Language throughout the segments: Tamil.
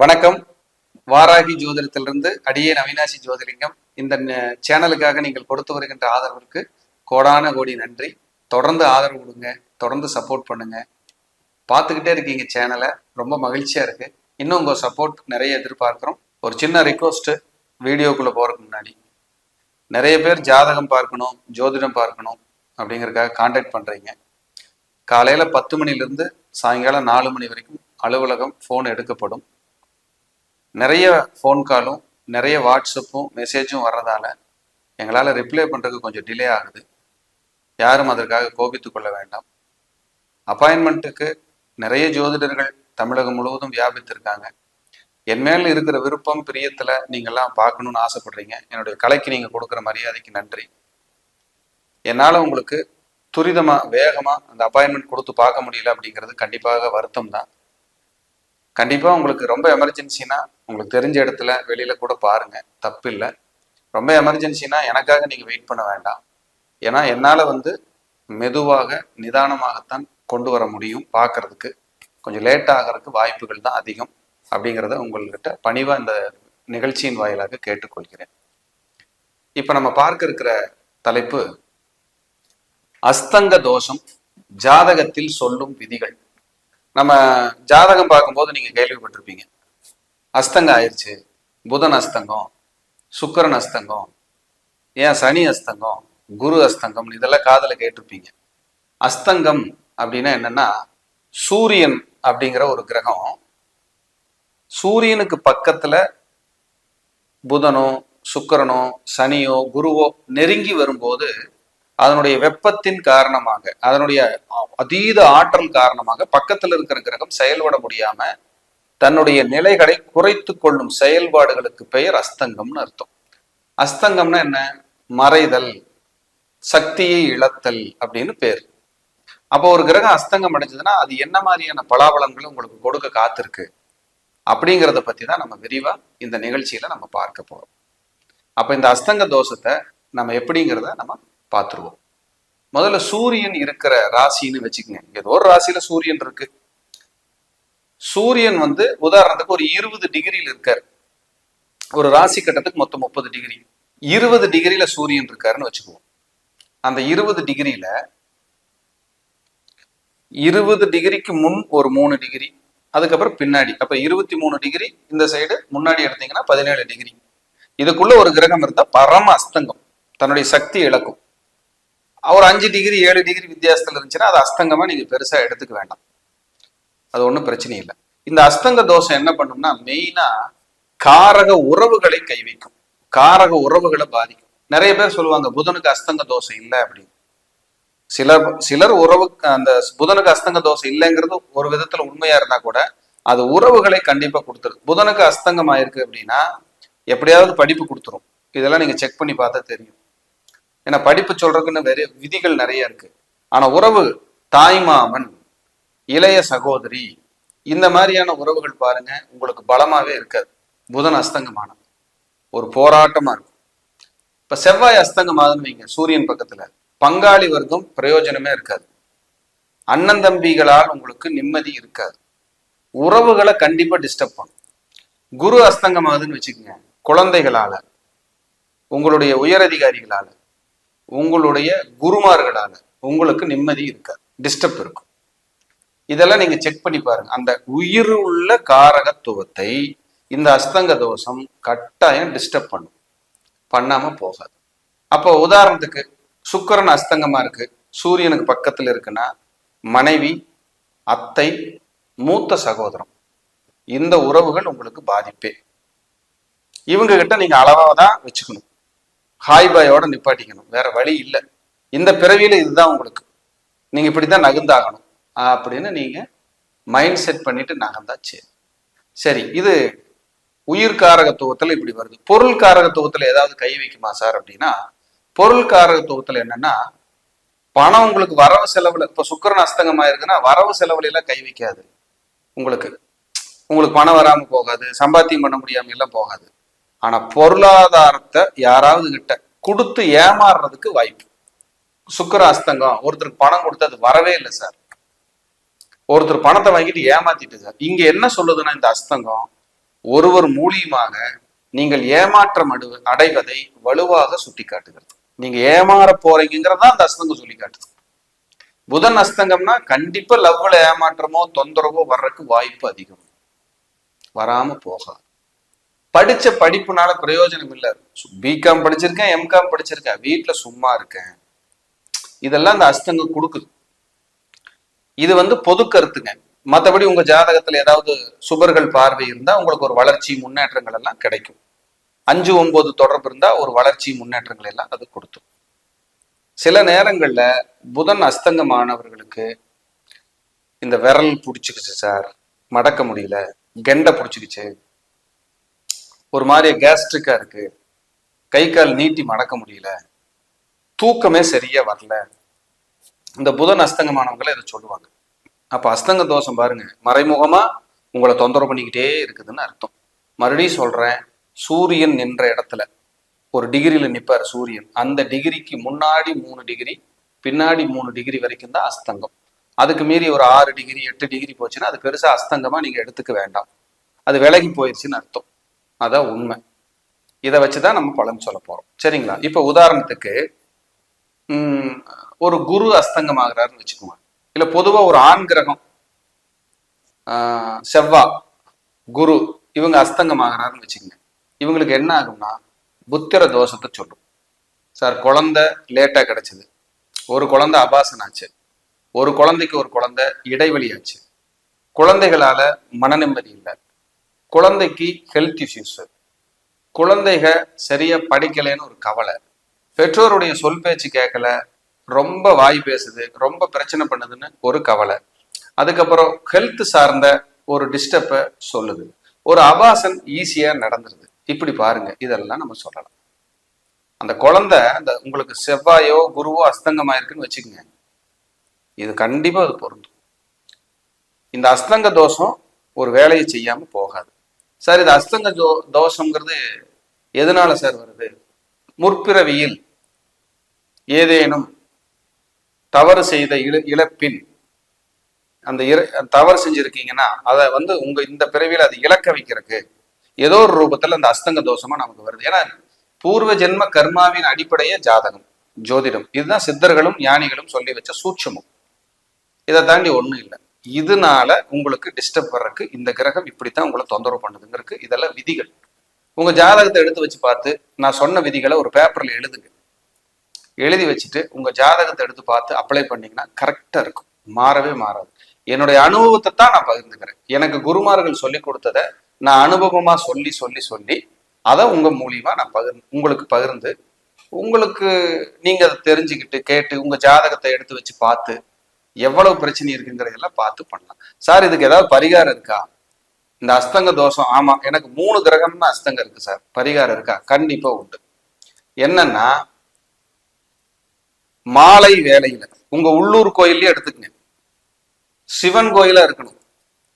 வணக்கம். வாராகி ஜோதிடத்திலிருந்து அடியேன் அவினாசி ஜோதிலிங்கம். இந்த சேனலுக்காக நீங்கள் கொடுத்து வருகின்ற ஆதரவிற்கு கோடான கோடி நன்றி. தொடர்ந்து ஆதரவு கொடுங்க. தொடர்ந்து சப்போர்ட் பண்ணுங்க. பார்த்துக்கிட்டே இருக்கீங்க சேனலை. ரொம்ப மகிழ்ச்சியா இருக்கு. இன்னும் உங்க சப்போர்ட் நிறைய எதிர்பார்க்கிறோம். ஒரு சின்ன ரிக்வஸ்ட் வீடியோக்குள்ள போறதுக்கு முன்னாடி. நிறைய பேர் ஜாதகம் பார்க்கணும் ஜோதிடம் பார்க்கணும் அப்படிங்கிறதுக்காக காண்டாக்ட் பண்றீங்க. காலையில பத்து மணிலிருந்து சாயங்காலம் நாலு மணி வரைக்கும் அலுவலகம் ஃபோன் எடுக்கப்படும். நிறைய ஃபோன் காலும் நிறைய வாட்ஸ்அப்பும் மெசேஜும் வர்றதால எங்களால் ரிப்ளை பண்ணுறதுக்கு கொஞ்சம் டிலே ஆகுது. யாரும் அதற்காக கோபித்து கொள்ள வேண்டாம். அப்பாயின்மெண்ட்டுக்கு நிறைய ஜோதிடர்கள் தமிழகம் முழுவதும் வியாபித்திருக்காங்க. என் மேல் இருக்கிற விருப்பம் பிரியத்தில் நீங்கள்லாம் பார்க்கணுன்னு ஆசைப்படுறீங்க. என்னுடைய கலைக்கு நீங்கள் கொடுக்குற மரியாதைக்கு நன்றி. என்னால் உங்களுக்கு துரிதமாக வேகமாக அந்த அப்பாயின்மெண்ட் கொடுத்து பார்க்க முடியல அப்படிங்கிறது கண்டிப்பாக வருத்தம் தான். கண்டிப்பாக உங்களுக்கு ரொம்ப எமர்ஜென்சினா உங்களுக்கு தெரிஞ்ச இடத்துல வெளியில கூட பாருங்க. தப்பு இல்லை ரொம்ப எமர்ஜென்சினா எனக்காக நீங்க வெயிட் பண்ண வேண்டாம். ஏன்னா என்னால் வந்து மெதுவாக நிதானமாகத்தான் கொண்டு வர முடியும் பார்க்கறதுக்கு கொஞ்சம் லேட் ஆகிறதுக்கு வாய்ப்புகள் தான் அதிகம் அப்படிங்கிறத உங்கள்கிட்ட பணிவாக இந்த நிகழ்ச்சியின் வாயிலாக கேட்டுக்கொள்கிறேன். இப்போ நம்ம பார்க்க இருக்கிற தலைப்பு அஸ்தங்க தோஷம் ஜாதகத்தில் சொல்லும் விதிகள். நம்ம ஜாதகம் பார்க்கும்போது நீங்க கேள்விப்பட்டிருப்பீங்க. அஸ்தங்கம் ஆயிடுச்சு புதன் அஸ்தங்கம் சுக்கிரன் அஸ்தங்கம் ஏன் சனி அஸ்தங்கம் குரு அஸ்தங்கம் இதெல்லாம் காதில் கேட்டிருப்பீங்க. அஸ்தங்கம் அப்படின்னா என்னன்னா சூரியன் அப்படிங்கிற ஒரு கிரகம். சூரியனுக்கு பக்கத்துல புதனோ சுக்கிரனோ சனியோ குருவோ நெருங்கி வரும்போது அதனுடைய வெப்பத்தின் காரணமாக அதனுடைய அதீத ஆற்றல் காரணமாக பக்கத்தில் இருக்கிற கிரகம் செயல்பட முடியாம தன்னுடைய நிலைகளை குறைத்து கொள்ளும் செயல்பாடுகளுக்கு பெயர் அஸ்தங்கம்னு அர்த்தம். அஸ்தங்கம்னா என்ன? மறைதல் சக்தியை இழத்தல் அப்படின்னு பேர். அப்போ ஒரு கிரகம் அஸ்தங்கம் அடைஞ்சதுன்னா அது என்ன மாதிரியான பலாபலன்கள் உங்களுக்கு கொடுக்க காத்திருக்கு? அப்படிங்கிறத பத்தி தான் நம்ம விரிவா இந்த நிகழ்ச்சியில நம்ம பார்க்க போறோம். அப்ப இந்த அஸ்தங்க தோஷத்தை நம்ம எப்படிங்கிறத நம்ம பார்த்துருவோம். முதல்ல சூரியன் இருக்கிற ராசின்னு வச்சுக்கோங்க. ஏதோ ஒரு ராசியில சூரியன் இருக்கு. சூரியன் வந்து உதாரணத்துக்கு ஒரு இருபது டிகிரியில் இருக்காரு. ஒரு ராசி கட்டத்துக்கு மொத்தம் முப்பது டிகிரி. இருபது டிகிரியில சூரியன் இருக்காருன்னு வச்சுக்குவோம். அந்த இருபது டிகிரியில இருபது டிகிரிக்கு முன் ஒரு மூணு டிகிரி அதுக்கப்புறம் பின்னாடி. அப்ப இருபத்தி மூணு டிகிரி இந்த சைடு முன்னாடி எடுத்தீங்கன்னா பதினேழு டிகிரி. இதுக்குள்ள ஒரு கிரகம் இருந்தா பரம அஸ்தங்கம். தன்னுடைய சக்தி இழக்கும். ஒரு அஞ்சு டிகிரி ஏழு டிகிரி வித்தியாசத்துல இருந்துச்சுன்னா அது அஸ்தங்கமா நீங்க பெருசா எடுத்துக்க வேண்டாம். அது ஒன்றும் பிரச்சனை இல்லை. இந்த அஸ்தங்க தோஷம் என்ன பண்ணும்னா மெயினா காரக உறவுகளை கை வைக்கும். காரக உறவுகளை பாதிக்கும். நிறைய பேர் சொல்லுவாங்க புதனுக்கு அஸ்தங்க தோஷம் இல்லை அப்படின்னு. சிலர் சிலர் உறவு அந்த புதனுக்கு அஸ்தங்க தோஷம் இல்லைங்கிறது ஒரு விதத்துல உண்மையா இருந்தா கூட அது உறவுகளை கண்டிப்பா கொடுத்துருது புதனுக்கு அஸ்தங்கம் ஆயிருக்கு அப்படின்னா எப்படியாவது படிப்பு கொடுத்துரும். இதெல்லாம் நீங்க செக் பண்ணி பார்த்தா தெரியும். ஏன்னா படிப்பு சொல்றதுக்குன்னு நிறைய விதிகள் நிறைய இருக்கு. ஆனா உறவு தாய்மாமன் இளைய சகோதரி இந்த மாதிரியான உறவுகள் பாருங்க உங்களுக்கு பலமாவே இருக்காது. புதன் அஸ்தங்கமானது. ஒரு போராட்டமா இருக்கும். இப்ப செவ்வாய் அஸ்தங்கமாதுன்னு வைங்க சூரியன் பக்கத்துல. பங்காளி வர்க்கம் பிரயோஜனமே இருக்காது. அண்ணன் தம்பிகளால் உங்களுக்கு நிம்மதி இருக்காது. உறவுகளை கண்டிப்பா டிஸ்டர்ப் பண்ணும். குரு அஸ்தங்கமாகுதுன்னு வச்சுக்கோங்க குழந்தைகளால உங்களுடைய உயரதிகாரிகளால உங்களுடைய குருமார்களால உங்களுக்கு நிம்மதி இருக்காது டிஸ்டர்ப் இருக்கும். இதெல்லாம் நீங்க செக் பண்ணி பாருங்க. அந்த உயிர் உள்ள காரகத்துவத்தை இந்த அஸ்தங்க தோஷம் கட்டாயம் டிஸ்டர்ப் பண்ணும். பண்ணாம போகாது. அப்போ உதாரணத்துக்கு சுக்கரன் அஸ்தங்கமா இருக்கு. சூரியனுக்கு பக்கத்துல இருக்குன்னா மனைவி அத்தை மூத்த சகோதரம். இந்த உறவுகள் உங்களுக்கு பாதிப்பே. இவங்க கிட்ட நீங்க அளவாக தான் வச்சுக்கணும். ஹாய் பாயோட நிப்பாட்டிக்கணும். வேற வழி இல்லை. இந்த பிறவியில இதுதான் உங்களுக்கு. நீங்க இப்படிதான் நகர்ந்தாகணும். அப்படின்னு நீங்க மைண்ட் செட் பண்ணிட்டு நகர்ந்தா சரி. சரி இது உயிர் காரகத்துவத்துல இப்படி வருது. பொருள் காரகத்துவத்துல ஏதாவது கை வைக்குமா சார் அப்படின்னா பொருள் காரகத்துவத்துல என்னன்னா பணம் உங்களுக்கு வரவு செலவுல இப்ப சுக்கரன் அஸ்தங்கமா இருக்குன்னா வரவு செலவுல எல்லாம் கை வைக்காது. உங்களுக்கு உங்களுக்கு பணம் வராம போகாது சம்பாத்தியம் பண்ண முடியாம எல்லாம் போகாது. ஆனா பொருளாதாரத்தை யாராவது கிட்ட கொடுத்து ஏமாறுறதுக்கு வாய்ப்பு. சுக்கர அஸ்தங்கம் ஒருத்தருக்கு பணம் கொடுத்து அது வரவே இல்லை சார். ஒருத்தர் பணத்தை வாங்கிட்டு ஏமாத்திட்டு சார். இங்க என்ன சொல்லுதுன்னா இந்த அஸ்தங்கம் ஒருவர் மூலியமாக நீங்கள் ஏமாற்றம் அடு அடைவதை வலுவாக சுட்டி காட்டுகிறது நீங்க ஏமாற போறீங்கிறதா அந்த அஸ்தங்கம் சொல்லி காட்டுது. புதன் அஸ்தங்கம்னா கண்டிப்பா லவ்ல ஏமாற்றமோ தொந்தரவோ வர்றதுக்கு வாய்ப்பு அதிகம். வராம போகாது. படிச்ச படிப்புனால பிரயோஜனம் இல்லை. பிகாம் படிச்சிருக்கேன் எம்காம் படிச்சிருக்கேன். வீட்டுல சும்மா இருக்கேன். இதெல்லாம் அந்த அஸ்தங்கம் கொடுக்குது. இது வந்து பொது கருத்துங்க. மற்றபடி உங்க ஜாதகத்துல ஏதாவது சுபர்கள் பார்வை இருந்தா உங்களுக்கு ஒரு வளர்ச்சி முன்னேற்றங்கள் எல்லாம் கிடைக்கும். அஞ்சு ஒன்பது தொடர்பு இருந்தா ஒரு வளர்ச்சி முன்னேற்றங்கள் எல்லாம் அது கொடுத்தும். சில நேரங்கள்ல புதன் அஸ்தங்கமானவர்களுக்கு இந்த விரல் பிடிச்சிக்கிச்சு சார். மடக்க முடியல. கெண்டை பிடிச்சிக்கிச்சு. ஒரு மாதிரி கேஸ்ட்ரிக்கா இருக்கு. கை கால் நீட்டி மடக்க முடியல. தூக்கமே சரியா வரல. இந்த புதன் அஸ்தங்கமானவங்களை இதை சொல்லுவாங்க. அப்ப அஸ்தங்க தோஷம் பாருங்க. மறைமுகமா உங்களை தொந்தரவு பண்ணிக்கிட்டே இருக்குதுன்னு அர்த்தம். மறுபடியும் சொல்றேன் சூரியன் நின்ற இடத்துல ஒரு டிகிரியில நிற்பார் சூரியன். அந்த டிகிரிக்கு முன்னாடி மூணு டிகிரி பின்னாடி மூணு டிகிரி வரைக்கும் தான் அஸ்தங்கம் அதுக்கு மீறி ஒரு ஆறு டிகிரி எட்டு டிகிரி போச்சுன்னா அது பெருசா அஸ்தங்கமா நீங்க எடுத்துக்க வேண்டாம். அது விலகி போயிடுச்சுன்னு அர்த்தம். அதான் உண்மை. இதை வச்சுதான் நம்ம பலன் சொல்ல போறோம். சரிங்களா? இப்ப உதாரணத்துக்கு உம் ஒரு குரு அஸ்தங்கம் ஆகுறாருன்னு வச்சுக்கோங்க. இல்ல பொதுவா ஒரு ஆண் கிரகம் ஆஹ் செவ்வா குரு இவங்க அஸ்தங்கம் ஆகுறாருன்னு வச்சுக்கோங்க. இவங்களுக்கு என்ன ஆகும்னா புத்திர தோஷத்தை சொல்லும். சார் குழந்தை லேட்டா கிடைச்சது. ஒரு குழந்தை அபாசன் ஆச்சு. ஒரு குழந்தைக்கு ஒரு குழந்தை இடைவெளி ஆச்சு. குழந்தைகளால மன நிம்மதி இல்லை. குழந்தைக்கு ஹெல்த் இஷ்யூஸ் குழந்தைக சரியா படிக்கலைன்னு ஒரு கவலை. பெற்றோருடைய சொல் பேச்சு கேட்கல ரொம்ப வாய் பேசுது ரொம்ப பிரச்சனை பண்ணுதுன்னு ஒரு கவலை. அதுக்கப்புறம் ஹெல்த் சார்ந்த ஒரு டிஸ்டர்பை சொல்லுது. ஒரு அபாசன் ஈஸியா நடந்துருது. இப்படி பாருங்க இதெல்லாம் நம்ம சொல்லலாம். அந்த குழந்தை அந்த உங்களுக்கு செவ்வாயோ குருவோ அஸ்தங்கமாயிருக்குன்னு வச்சுக்கோங்க. இது கண்டிப்பா அது பொருந்தும். இந்த அஸ்தங்க தோஷம் ஒரு வேலையை செய்யாம போகாது. சார் இது அஸ்தங்க ஜோ தோஷங்கிறது எதனால சார் வருது? முற்பிறவியில் ஏதேனும் தவறு செய்த இழ இழப்பின் அந்த இற தவறு செஞ்சிருக்கீங்கன்னா அதை வந்து உங்க இந்த பிறவியில் அதை இழக்க வைக்கிறதுக்கு ஏதோ ஒரு ரூபத்தில் அந்த அஸ்தங்க தோஷமா நமக்கு வருது. ஏன்னா பூர்வ ஜென்ம கர்மாவின் அடிப்படையே ஜாதகம் ஜோதிடம். இதுதான் சித்தர்களும் ஞானிகளும் சொல்லி வச்ச சூட்சமும். இதை தாண்டி ஒன்றும் இல்லை. இதனால உங்களுக்கு டிஸ்டர்ப் வர்றதுக்கு இந்த கிரகம் இப்படித்தான் உங்களை தொந்தரவு பண்ணுதுங்கிறதுக்கு இதெல்லாம் விதிகள். உங்க ஜாதகத்தை எடுத்து வச்சு பார்த்து நான் சொன்ன விதிகளை ஒரு பேப்பர்ல எழுதுங்க. எழுதி வச்சுட்டு உங்க ஜாதகத்தை எடுத்து பார்த்து அப்ளை பண்ணீங்கன்னா கரெக்டா இருக்கும். மாறவே மாறாது. என்னுடைய அனுபவத்தை தான் நான் பகிர்ந்துக்கிறேன். எனக்கு குருமார்கள் சொல்லி கொடுத்ததை நான் அனுபவமா சொல்லி சொல்லி சொல்லி அதை உங்க மூலியமா நான் பகிர் உங்களுக்கு பகிர்ந்து உங்களுக்கு நீங்க அதை தெரிஞ்சுக்கிட்டு கேட்டு உங்க ஜாதகத்தை எடுத்து வச்சு பார்த்து எவ்வளவு பிரச்சனை இருக்குங்கிறதெல்லாம் பார்த்து பண்ணலாம். சார் இதுக்கு ஏதாவது பரிகாரம் இருக்கா? இந்த அஸ்தங்க தோஷம் ஆமா எனக்கு மூணு கிரகம்னு அஸ்தங்கம் இருக்கு சார். பரிகாரம் இருக்கா? கண்டிப்பா உண்டு. என்னன்னா மாலை வேலையில உங்க உள்ளூர் கோயில்லயே எடுத்துக்கங்க. சிவன் கோயிலா இருக்கணும்.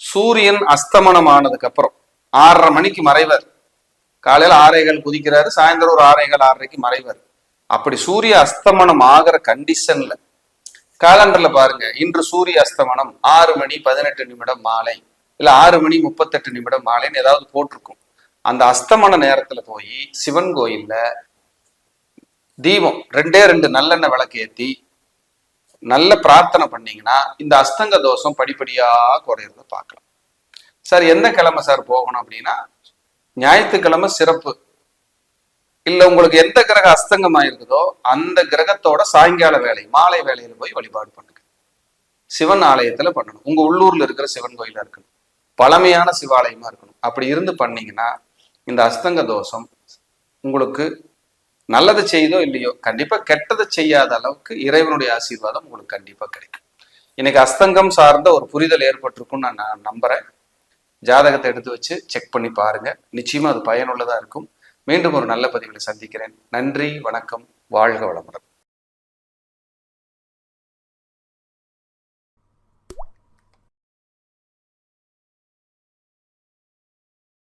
சூரியன் அஸ்தமனம் ஆனதுக்கு அப்புறம் ஆறரை மணிக்கு மறைவர். காலையில ஆரைகள் குதிக்கிறாரு சாயந்தரம் ஒரு ஆரைகள் ஆறரைக்கு மறைவர். அப்படி சூரிய அஸ்தமனம் ஆகிற கண்டிஷன்ல காலண்டர்ல பாருங்க. இன்று சூரிய அஸ்தமனம் ஆறு மணி பதினெட்டு நிமிடம் மாலை. இல்ல ஆறு மணி முப்பத்தெட்டு நிமிடம் மாலைன்னு ஏதாவது போட்டிருக்கும். அந்த அஸ்தமன நேரத்துல போய் சிவன் கோயில்ல தீபம் ரெண்டே ரெண்டு நல்லெண்ணெய் விளக்கு ஏத்தி நல்ல பிரார்த்தனை பண்ணீங்கன்னா இந்த அஸ்தங்க தோஷம் படிப்படியா குறையிறத பார்க்கலாம். சார் எந்த கிழமை சார் போகணும் அப்படின்னா ஞாயிற்றுக்கிழமை சிறப்பு. இல்ல உங்களுக்கு எந்த கிரக அஸ்தங்கமா இருக்குதோ அந்த கிரகத்தோட சாயங்கால வேலை மாலை வேலையில போய் வழிபாடு பண்ணுங்க. சிவன் ஆலயத்துல பண்ணணும். உங்க உள்ளூர்ல இருக்கிற சிவன் கோயிலா இருக்கணும் பழமையான சிவாலயமா இருக்கணும். அப்படி இருந்து பண்ணீங்கன்னா இந்த அஸ்தங்க தோஷம் உங்களுக்கு நல்லதை செய்தோ இல்லையோ கண்டிப்பா கெட்டதை செய்யாத அளவுக்கு இறைவனுடைய ஆசீர்வாதம் உங்களுக்கு கண்டிப்பா கிடைக்கும். இன்னைக்கு அஸ்தங்கம் சார்ந்த ஒரு புரிதல் ஏற்பட்டிருக்கும்னு நான் நான் நம்புறேன். ஜாதகத்தை எடுத்து வச்சு செக் பண்ணி பாருங்க. நிச்சயமா அது பயனுள்ளதா இருக்கும். மீண்டும் ஒரு நல்ல பதிவில் சந்திக்கிறேன். நன்றி வணக்கம் வாழ்க வளமுடன்.